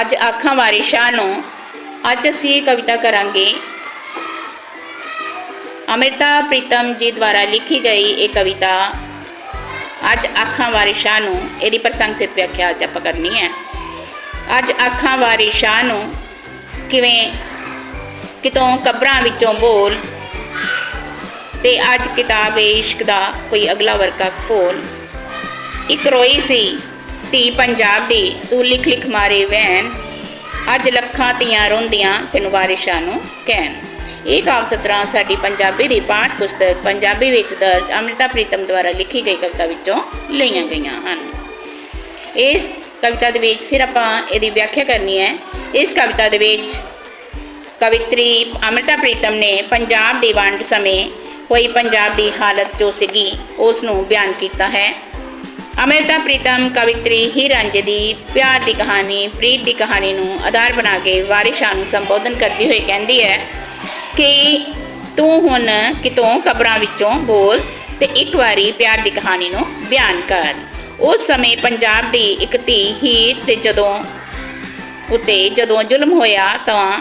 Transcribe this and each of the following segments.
ਅੱਜ ਆਖਾਂ ਵਾਰਿਸ਼ਾਂ ਨੂੰ, ਅੱਜ ਅਸੀਂ ਇਹ ਕਵਿਤਾ ਕਰਾਂਗੇ। ਅਮ੍ਰਿਤਾ ਪ੍ਰੀਤਮ ਜੀ ਦੁਆਰਾ ਲਿਖੀ ਗਈ ਇਹ ਕਵਿਤਾ, ਅੱਜ ਆਖਾਂ ਵਾਰਿਸ਼ਾਂ ਨੂੰ, ਇਹਦੀ ਪ੍ਰਸੰਗਿਤ ਵਿਆਖਿਆ ਅੱਜ ਆਪਾਂ ਕਰਨੀ ਹੈ। ਅੱਜ ਆਖਾਂ ਸ਼ਾਹ ਨੂੰ ਕਿਵੇਂ, ਕਿਤੋਂ ਕਬਰਾਂ ਵਿੱਚੋਂ ਬੋਲ, ਤੇ ਅੱਜ ਕਿਤਾਬ ਏ ਇਸ਼ਕ ਦਾ ਕੋਈ ਅਗਲਾ ਵਰਕਾ ਖੋਲ। ਇੱਕ ਰੋਈ ਸੀ ਧੀ ਪੰਜਾਬ ਦੀ ਤੂੰ ਲਿਖ ਲਿਖ ਮਾਰੇ ਵੈਨ ਅੱਜ ਲੱਖਾਂ ਧੀਆਂ ਰੋਂਦੀਆਂ ਤੈਨੂੰ ਵਾਰਿਸ਼ਾਂ ਨੂੰ ਕਹਿਣ ਇਹ ਕਾਵ ਸਤਰਾਂ ਸਾਡੀ ਪੰਜਾਬੀ ਦੀ ਪਾਠ ਪੁਸਤਕ ਪੰਜਾਬੀ ਵਿੱਚ ਦਰਜ ਅਮ੍ਰਿਤਾ ਪ੍ਰੀਤਮ ਦੁਆਰਾ ਲਿਖੀ ਗਈ ਕਵਿਤਾ ਵਿੱਚੋਂ ਲਈਆਂ ਗਈਆਂ ਹਨ। ਇਸ ਕਵਿਤਾ ਦੇ ਵਿੱਚ ਫਿਰ ਆਪਾਂ ਇਹਦੀ ਵਿਆਖਿਆ ਕਰਨੀ ਹੈ। ਇਸ ਕਵਿਤਾ ਦੇ ਵਿੱਚ ਕਵਿਤਰੀ ਅਮ੍ਰਿਤਾ ਪ੍ਰੀਤਮ ਨੇ ਪੰਜਾਬ ਦੀ ਵੰਡ ਸਮੇਂ ਹੋਈ ਪੰਜਾਬ ਦੀ ਹਾਲਤ ਜੋ ਸੀਗੀ, ਉਸ ਨੂੰ ਬਿਆਨ ਕੀਤਾ ਹੈ। ਅਮ੍ਰਿਤਾ ਪ੍ਰੀਤਮ ਕਵਿਤਰੀ ਹੀ ਰਾਂਝੇ ਦੀ ਪਿਆਰ ਦੀ ਕਹਾਣੀ, ਪ੍ਰੀਤ ਦੀ ਕਹਾਣੀ ਨੂੰ ਆਧਾਰ ਬਣਾ ਕੇ ਵਾਰਿਸ਼ਾਂ ਨੂੰ ਸੰਬੋਧਨ ਕਰਦੀ ਹੋਈ ਕਹਿੰਦੀ ਹੈ ਕਿ ਤੂੰ ਹੁਣ ਕਿਤੋਂ ਕਬਰਾਂ ਵਿੱਚੋਂ ਬੋਲ ਤੇ ਇੱਕ ਵਾਰੀ ਪਿਆਰ ਦੀ ਕਹਾਣੀ ਨੂੰ ਬਿਆਨ ਕਰ। ਉਸ ਸਮੇਂ ਪੰਜਾਬ ਦੀ ਇੱਕ ਧੀ ਹੀਰ ਤੇ ਜਦੋਂ ਉਤੇ ਜਦੋਂ ਜ਼ੁਲਮ ਹੋਇਆ ਤਾਂ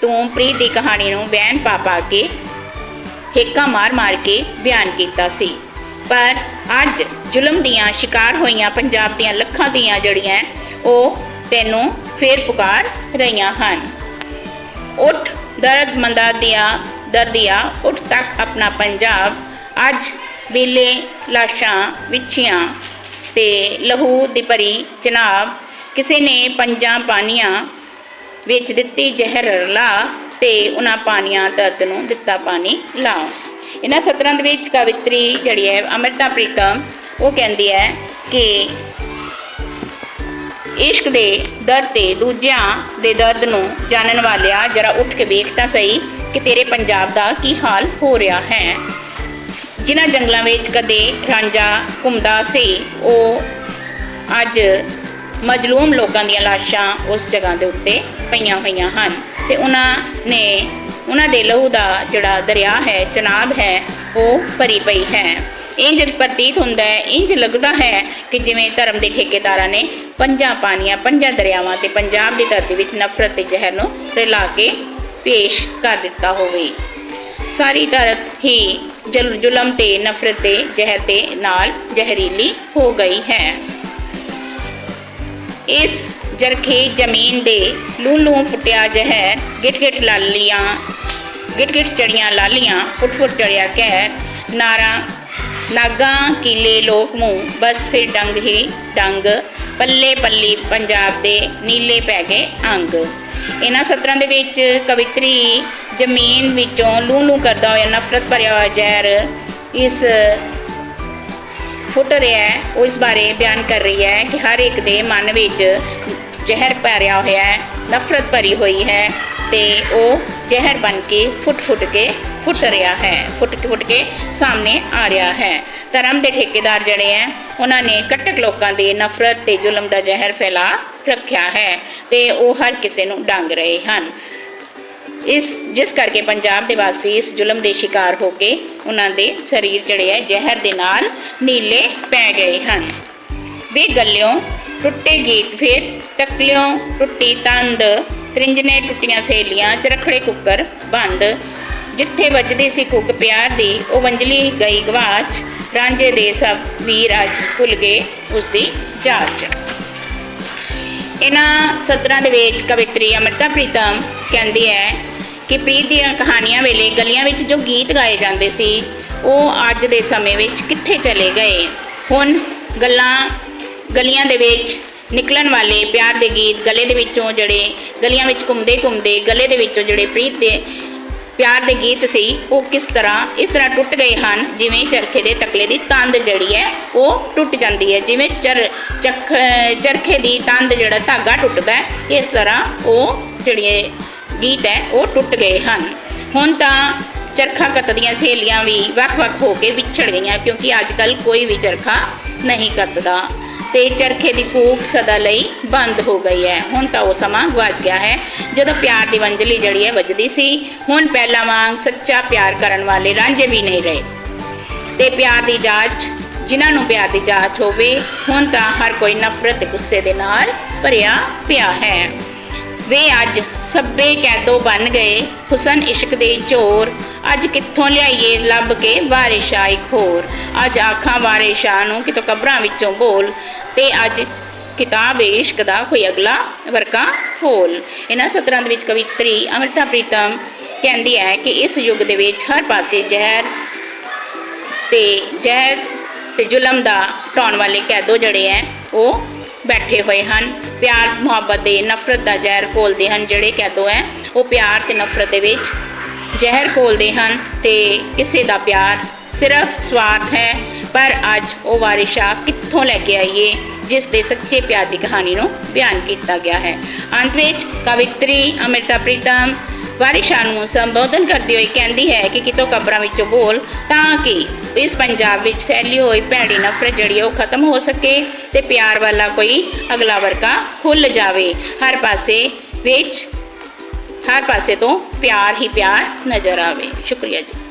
ਤੂੰ ਪ੍ਰੀਤ ਦੀ ਕਹਾਣੀ ਨੂੰ ਬੈਨ ਪਾ ਪਾ ਕੇ ਹੇਕਾਂ ਮਾਰ-ਮਾਰ ਕੇ ਬਿਆਨ ਕੀਤਾ ਸੀ। ਪਰ ਅੱਜ ਜ਼ੁਲਮ ਦੀਆਂ ਸ਼ਿਕਾਰ ਹੋਈਆਂ ਪੰਜਾਬ ਦੀਆਂ ਲੱਖਾਂ ਦੀਆਂ ਜੜੀਆਂ ਉਹ ਤੈਨੂੰ ਫੇਰ ਪੁਕਾਰ ਰਹੀਆਂ ਹਨ। ਉੱਠ, ਦਰਦ ਮੰਦਾ ਦੀਆਂ ਦਰਦਿਆ, ਉੱਠ ਤੱਕ ਆਪਣਾ ਪੰਜਾਬ। ਅੱਜ ਬੇਲੇ ਲਾਸ਼ਾਂ ਵਿਛੀਆਂ ਤੇ ਲਹੂ ਦੀ ਭਰੀ ਚਨਾਬ। ਕਿਸੇ ਨੇ ਪੰਜਾਂ ਪਾਣੀਆਂ ਵਿੱਚ ਦਿੱਤੀ, ਜ਼ਹਿਰ ਲਾ ਤੇ ਉਹਨਾਂ ਪਾਣੀਆਂ ਦਰਦ ਨੂੰ ਦਿੱਤਾ ਪਾਣੀ ਲਾਓ। ਇਹਨਾਂ ਸਤਰਾਂ ਦੇ ਵਿੱਚ ਕਵਿਤਰੀ ਜਿਹੜੀ ਹੈ, ਅਮਰਤਾ ਪ੍ਰੀਤਮ, ਉਹ ਕਹਿੰਦੀ ਹੈ ਕਿ ਇਸ਼ਕ ਦੇ ਦਰਦ ਤੇ ਦੂਜਿਆਂ ਦੇ ਦਰਦ ਨੂੰ ਜਾਣਨ ਵਾਲਿਆ ਜਰਾ ਉੱਠ ਕੇ ਵੇਖ ਤਾਂ ਸਹੀ ਕਿ ਤੇਰੇ ਪੰਜਾਬ ਦਾ ਕੀ ਹਾਲ ਹੋ ਰਿਹਾ ਹੈ। ਜਿਨ੍ਹਾਂ ਜੰਗਲਾਂ ਵਿੱਚ ਕਦੇ ਰਾਂਝਾ ਘੁੰਮਦਾ ਸੀ, ਉਹ ਅੱਜ ਮਜਲੂਮ ਲੋਕਾਂ ਦੀਆਂ ਲਾਸ਼ਾਂ ਉਸ ਜਗ੍ਹਾ ਦੇ ਉੱਤੇ ਪਈਆਂ ਹੋਈਆਂ ਹਨ ਤੇ ਉਹਨਾਂ ਨੇ ਉਹਨਾਂ ਦੇ ਲਹੂ ਦਾ ਜਿਹੜਾ ਦਰਿਆ ਹੈ, ਚਨਾਬ ਹੈ, ਉਹ ਭਰੀ ਪਈ ਹੈ। ਇੰਜ ਪ੍ਰਤੀਤ ਹੁੰਦਾ ਹੈ, ਇੰਜ ਲੱਗਦਾ ਹੈ ਕਿ ਜਿਵੇਂ ਧਰਮ ਦੇ ਠੇਕੇਦਾਰਾਂ ਨੇ ਪੰਜਾਂ ਪਾਣੀਆਂ, ਪੰਜਾਂ ਦਰਿਆਵਾਂ ਤੇ ਪੰਜਾਬ ਦੀ ਧਰਤੀ ਵਿੱਚ ਨਫ਼ਰਤ ਤੇ ਜ਼ਹਿਰ ਨੂੰ ਰਲਾ ਕੇ ਪੇਸ਼ ਕਰ ਦਿੱਤਾ ਹੋਵੇ। ਸਾਰੀ ਧਰਤ ਹੀ ਜਲ, ਜ਼ੁਲਮ ਤੇ ਨਫ਼ਰਤ ਤੇ ਜ਼ਹਿਰ ਦੇ ਨਾਲ ਜ਼ਹਿਰੀਲੀ ਹੋ ਗਈ ਹੈ। ਇਸ ਜਰਖੇ ਜ਼ਮੀਨ ਦੇ ਲੂ ਲੂ ਫੁੱਟਿਆ ਜ਼ਹਿਰ ਗਿਟ ਗਿਟ ਲਾਲੀਆਂ, ਗਿਟ ਗਿਟ ਚੜੀਆਂ ਲਾਲੀਆਂ, ਫੁੱਟ ਫੁੱਟ ਚੜਿਆ ਕਹਿਰ ਨਾਰਾ, ਨਾਗਾ ਕੀਲੇ ਲੋਕ ਮੂੰਹ, ਬਸ ਫਿਰ ਡੰਗ ਹੀ ਡੰਗ। ਪੱਲੇ ਪੱਲੀ ਪੰਜਾਬ ਦੇ ਨੀਲੇ ਪੈ ਗਏ ਅੰਗ। ਇਹਨਾਂ ਸਤਰਾਂ ਦੇ ਵਿੱਚ ਕਵਿਤਰੀ ਜ਼ਮੀਨ ਵਿੱਚੋਂ ਲੂ ਲੂ ਕਰਦਾ ਹੋਇਆ ਨਫ਼ਰਤ ਭਰਿਆ ਹੋਇਆ ਜ਼ਹਿਰ। ਇਸ ਫੁੱਟ ਰਿਹਾ ਹੈ ਉਹ ਇਸ ਬਾਰੇ ਬਿਆਨ ਕਰ ਰਹੀ ਹੈ ਕਿ ਹਰ ਇੱਕ ਦੇ ਮਨ ਵਿੱਚ ਜ਼ਹਿਰ ਭਰਿਆ ਹੋਇਆ ਹੈ, ਨਫ਼ਰਤ ਭਰੀ ਹੋਈ ਹੈ ਤੇ ਉਹ ਜ਼ਹਿਰ ਬਣ ਕੇ ਫੁੱਟ ਫੁੱਟ ਕੇ ਫੁੱਟ ਰਿਹਾ ਹੈ, ਫੁੱਟ ਫੁੱਟ ਕੇ ਸਾਹਮਣੇ ਆ ਰਿਹਾ ਹੈ। ਧਰਮ ਦੇ ਠੇਕੇਦਾਰ ਜਿਹੜੇ ਹੈ, ਉਹਨਾਂ ਨੇ ਕੱਟਕ ਲੋਕਾਂ ਦੇ ਨਫ਼ਰਤ ਤੇ ਜ਼ੁਲਮ ਦਾ ਜ਼ਹਿਰ ਫੈਲਾ ਰੱਖਿਆ ਹੈ ਤੇ ਉਹ ਹਰ ਕਿਸੇ ਨੂੰ ਡੰਗ ਰਹੇ ਹਨ। ਇਸ, ਜਿਸ ਕਰਕੇ ਪੰਜਾਬ ਦੇ ਵਾਸੀ ਇਸ ਜ਼ੁਲਮ ਦੇ ਸ਼ਿਕਾਰ ਹੋ ਕੇ ਉਹਨਾਂ ਦੇ ਸਰੀਰ ਜਿਹੜੇ ਹੈ ਜ਼ਹਿਰ ਦੇ ਨਾਲ ਨੀਲੇ ਪੈ ਗਏ ਹਨ। ਵੇ ਗੱਲਿਓ, ਟੁੱਟੇ ਗੀਤ ਫੇਰ ਟਕਲਿਓ, ਟੁੱਟੀ ਤੰਦ, ਤ੍ਰਿੰਜਨੇ ਟੁੱਟੀਆਂ ਸੇਲੀਆਂ ਚਰਖੜੇ ਕੁੱਕਰ ਬੰਦ। ਜਿੱਥੇ ਵੱਜਦੀ ਸੀ ਕੁੱਕ ਪਿਆਰ ਦੀ, ਉਹ ਵੰਜਲੀ ਗਈ ਗਵਾਚ। ਰਾਂਝੇ ਦੇ ਸਭ ਵੀਰ ਅੱਜ ਭੁੱਲ ਗਏ ਉਸ ਦੀ ਜਾਚ। ਇਹਨਾਂ ਸਤਰਾਂ ਦੇ ਵਿੱਚ ਕਵਿਤਰੀ ਅਮਰਤਾ ਪ੍ਰੀਤਮ ਕਹਿੰਦੀ ਹੈ ਕਿ ਪ੍ਰੀਤ ਦੀਆਂ ਕਹਾਣੀਆਂ ਵੇਲੇ ਗਲੀਆਂ ਵਿੱਚ ਜੋ ਗੀਤ ਗਾਏ ਜਾਂਦੇ ਸੀ, ਉਹ ਅੱਜ ਦੇ ਸਮੇਂ ਵਿੱਚ ਕਿੱਥੇ ਚਲੇ ਗਏ? ਹੁਣ ਗੱਲਾਂ ਗਲੀਆਂ ਦੇ ਵਿੱਚ ਨਿਕਲਣ ਵਾਲੇ ਪਿਆਰ ਦੇ ਗੀਤ ਗਲੇ ਦੇ ਵਿੱਚੋਂ ਜਿਹੜੇ ਗਲੀਆਂ ਵਿੱਚ ਘੁੰਮਦੇ ਘੁੰਮਦੇ ਗਲੇ ਦੇ ਵਿੱਚੋਂ ਜਿਹੜੇ ਪ੍ਰੀਤ ਦੇ ਪਿਆਰ ਦੇ ਗੀਤ ਸੀ, ਉਹ ਕਿਸ ਤਰ੍ਹਾਂ, ਇਸ ਤਰ੍ਹਾਂ ਟੁੱਟ ਗਏ ਹਨ? ਜਿਵੇਂ ਚਰਖੇ ਦੇ ਤਕਲੇ ਦੀ ਤੰਦ ਜਿਹੜੀ ਹੈ, ਉਹ ਟੁੱਟ ਜਾਂਦੀ ਹੈ। ਜਿਵੇਂ ਚਰ, ਚਖ ਚਰਖੇ ਦੀ ਤੰਦ ਜਿਹੜਾ ਧਾਗਾ ਟੁੱਟਦਾ ਇਸ ਤਰ੍ਹਾਂ ਉਹ ਜਿਹੜੇ ਗੀਤ ਹੈ ਉਹ ਟੁੱਟ ਗਏ ਹਨ। ਹੁਣ ਤਾਂ ਚਰਖਾ ਕੱਤਦੀਆਂ ਸਹੇਲੀਆਂ ਵੀ ਵੱਖ-ਵੱਖ ਹੋ ਕੇ ਵਿਛੜ ਗਈਆਂ ਕਿਉਂਕਿ ਅੱਜ ਕੱਲ ਕੋਈ ਵੀ ਚਰਖਾ ਨਹੀਂ ਕੱਤਦਾ। ਤੇ ਚਰਖੇ ਦੀ ਕੂਕ ਸਦਾ ਲਈ ਬੰਦ ਹੋ ਗਈ ਹੈ। ਹੁਣ ਤਾਂ ਉਹ ਸਮਾਂ ਗਵਾਚ ਗਿਆ ਹੈ। ਜਦੋਂ ਪਿਆਰ ਦੀ ਵੰਜਲੀ ਜੜੀ ਹੈ ਵੱਜਦੀ ਸੀ, ਹੁਣ ਪਹਿਲਾਂ ਵਾਂਗ ਸੱਚਾ ਪਿਆਰ ਕਰਨ ਵਾਲੇ ਰਾਂਝੇ ਵੀ ਨਹੀਂ ਰਹੇ। ਤੇ ਪਿਆਰ ਦੀ ਜਾਂਚ, ਜਿਨ੍ਹਾਂ ਨੂੰ ਪਿਆਰ ਦੀ ਜਾਂਚ ਹੋਵੇ, ਹੁਣ ਤਾਂ ਹਰ ਕੋਈ ਨਫ਼ਰਤ ਤੇ ਗੁੱਸੇ ਦੇ ਨਾਲ ਭਰਿਆ ਪਿਆ ਹੈ। ਵੇ ਅੱਜ ਸੱਬੇ ਕੈਦੋ ਬਣ ਗਏ ਹੁਸਨ ਇਸ਼ਕ ਦੇ ਚੋਰ। ਅੱਜ ਕਿੱਥੋਂ ਲਿਆਈਏ ਲੱਭ ਕੇ ਵਾਰਿਸ਼ਾ ਇੱਕ ਹੋਰ ਅੱਜ ਆਖਾਂ ਵਾਰਿਸ਼ਾ ਨੂੰ ਕਿਤੋਂ ਕਬਰਾਂ ਵਿੱਚੋਂ ਬੋਲ। ਤੇ ਅੱਜ ਕਿਤਾਬ ਇਸ਼ਕ ਦਾ ਕੋਈ ਅਗਲਾ ਵਰਕਾ ਫੋਲ। ਇਹਨਾਂ ਸਤਰਾਂ ਦੇ ਵਿੱਚ ਕਵਿਤਰੀ ਅਮ੍ਰਿਤਾ ਪ੍ਰੀਤਮ ਕਹਿੰਦੀ ਹੈ ਕਿ ਇਸ ਯੁੱਗ ਦੇ ਵਿੱਚ ਹਰ ਪਾਸੇ ਜ਼ਹਿਰ ਤੇ ਜ਼ਹਿਰ ਤੇ ਜ਼ੁਲਮ ਦਾ ਢਾਉਣ ਵਾਲੇ ਕੈਦੋ ਜਿਹੜੇ ਹੈ, ਉਹ ਬੈਠੇ ਹੋਏ ਹਨ। ਪਿਆਰ, ਮੁਹੱਬਤ ਦੇ ਨਫ਼ਰਤ ਦਾ ਜ਼ਹਿਰ ਘੋਲਦੇ ਹਨ, ਜਿਹੜੇ ਕੈਦੋ ਹੈ, ਉਹ ਪਿਆਰ ਤੇ ਨਫ਼ਰਤ ਦੇ ਵਿੱਚ ਜ਼ਹਿਰ ਘੋਲਦੇ ਹਨ ਤੇ ਕਿਸੇ ਦਾ ਪਿਆਰ ਸਿਰਫ ਸਵਾਰਥ ਹੈ, ਪਰ ਅੱਜ ਉਹ ਵਾਰਿਸ਼ਾ ਕਿੱਥੋਂ ਲੈ ਕੇ ਆਈਏ, ਜਿਸ ਦੇ ਸੱਚੇ ਪਿਆਰ ਦੀ ਕਹਾਣੀ ਨੂੰ ਬਿਆਨ ਕੀਤਾ ਗਿਆ ਹੈ। ਅੰਤ ਵਿੱਚ ਕਵਿਤਰੀ ਅਮ੍ਰਿਤਾ ਪ੍ਰੀਤਮ ਵਾਰਿਸ਼ਾ ਨੂੰ ਸੰਬੋਧਨ ਕਰਦੇ ਹੋਏ ਕਹਿੰਦੀ ਹੈ ਕਿ ਕਿਤੋਂ ਕਬਰਾਂ ਵਿੱਚੋਂ ਬੋਲ ਤਾਂ ਕਿ ਇਸ ਪੰਜਾਬ ਵਿੱਚ ਫੈਲੀ ਹੋਈ ਭੈੜੀ ਨਫ਼ਰਤ ਜਿਹੜੀ ਉਹ ਖਤਮ ਹੋ ਸਕੇ ਤੇ ਪਿਆਰ ਵਾਲਾ ਕੋਈ ਅਗਲਾ ਵਰਕਾ ਖੁੱਲ ਜਾਵੇ। ਹਰ ਪਾਸੇ ਵਿੱਚ, ਹਰ ਪਾਸੇ ਤੋਂ ਪਿਆਰ ਹੀ ਪਿਆਰ ਨਜ਼ਰ ਆਵੇ। ਸ਼ੁਕਰੀਆ ਜੀ।